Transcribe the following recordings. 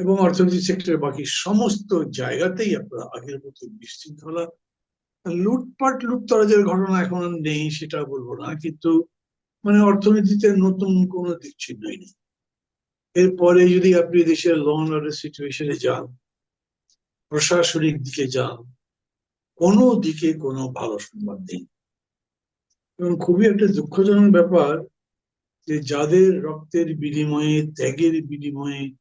এবং অর্থনীতি সেক্টরের বাকি সমস্ত জায়গাতেই আপনার আগের মতো বিশৃঙ্খলা লুটপাট, লুটতরাজের ঘটনা এখন নেই, সেটা বলব না, কিন্তু মানে অর্থনীতিতে নতুন কোনো দিক চিহ্নই নেই। এরপরে যদি আপনি দেশের ল অর্ডার সিচুয়েশনে যান, প্রশাসনিক দিকে যান, কোনো দিকে কোনো ভালো সংবাদ নেই। এবং খুবই একটা দুঃখজনক ব্যাপার যে যাদের রক্তের বিনিময়ে, ত্যাগের বিনিময়ে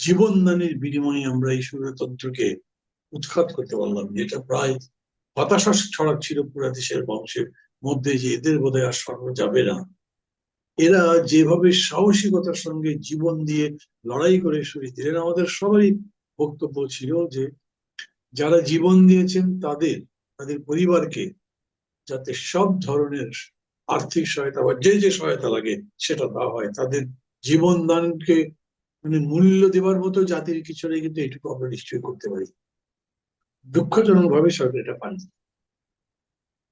জীবনদানের বিনিময়ে আমরা এই স্বৈরতন্ত্রকে উৎখাত করতে পারলাম, যেটা প্রায় হতাশা ছড়াচ্ছিল পুরা দেশের বংশের মধ্যে যে এদের বোধহয় আর সর্ব যাবে না। এরা যেভাবে সাহসিকতার সঙ্গে জীবন দিয়ে লড়াই করে শহীদ দিলেন আমাদের সবারই বক্তব্য ছিল যে যারা জীবন দিয়েছেন তাদের তাদের পরিবারকে যাতে সব ধরনের আর্থিক সহায়তা বা যে যে সহায়তা লাগে সেটা দেওয়া হয়, তাদের জীবন দানকে মানে মূল্য দেওয়ার মতো জাতির কিছু নেই কিন্তু এটুকু আমরা নিশ্চয়ই করতে পারি। দুঃখজনক ভাবে সরকার এটা পান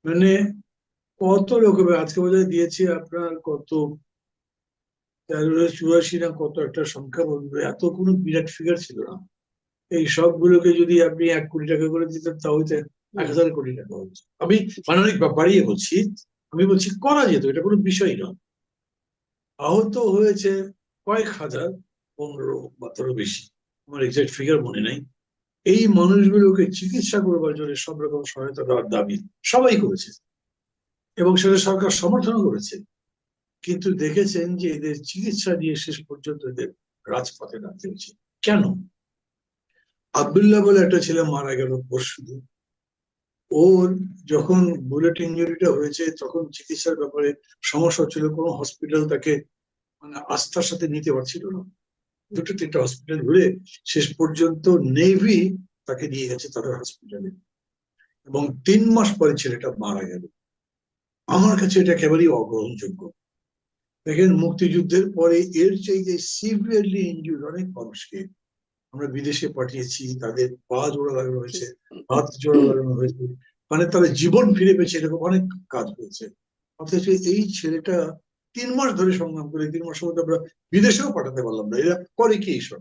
মানে কত রকম আজকে বোধহয় দিয়েছে আপনার কত তেরো চুরাশি না কত একটা সংখ্যা বলবে, এত কোনো বিরাট ফিগার ছিল না। এই সবগুলোকে যদি আপনি এক কোটি টাকা করে দিতেন, তাহলে এক হাজার কোটি টাকা হচ্ছে আমি মানবিক বাড়িয়ে বলছি, আমি বলছি করা যেত, এটা কোনো বিষয় নয়। আহত হয়েছে কয়েক হাজার পনেরো বা তারও বেশি, আমার এক্সাক্ট ফিগার মনে নাই। এই মানুষগুলোকে চিকিৎসা করবার জন্য সব রকম সহায়তা দেওয়ার দাবি সবাই করেছে এবং সেটা সরকার সমর্থন করেছে। কিন্তু দেখেছেন যে এদের চিকিৎসা নিয়ে শেষ পর্যন্ত এদের রাজপথে নামতে হয়েছে। কেন? আবদুল্লাহ বলে একটা ছেলে মারা গেল পরশু ওর যখন বুলেট ইঞ্জুরিটা হয়েছে, তখন চিকিৎসার ব্যাপারে সমস্যা হচ্ছিল, কোনো হসপিটাল তাকে মানে আস্থার সাথে নিতে পারছিল না। দুটো তিনটা হসপিটাল ঘুরে শেষ পর্যন্ত নেভি তাকে নিয়ে গেছে তাদের হসপিটালে এবং তিন মাস পরে ছেলেটা মারা গেল। আমার কাছে এটা একেবারেই অগ্রহণযোগ্য। দেখেন, মুক্তিযুদ্ধের পরে এর চাইতে সিভিয়ারলি ইনজুর অনেক মানুষকে আমরা বিদেশে পাঠিয়েছি, তাদের পা জোড়া লাগানো হয়েছে, হাত জোড়া লাগানো হয়েছে। মানে তারা জীবন ফিরে পেয়েছে, এরকম অনেক কাজ হয়েছে। অথচ এই ছেলেটা তিন মাস ধরে সংগ্রাম করে, তিন মাসের মধ্যে আমরা বিদেশেও পাঠাতে পারলাম না। এরা করে কি এইসব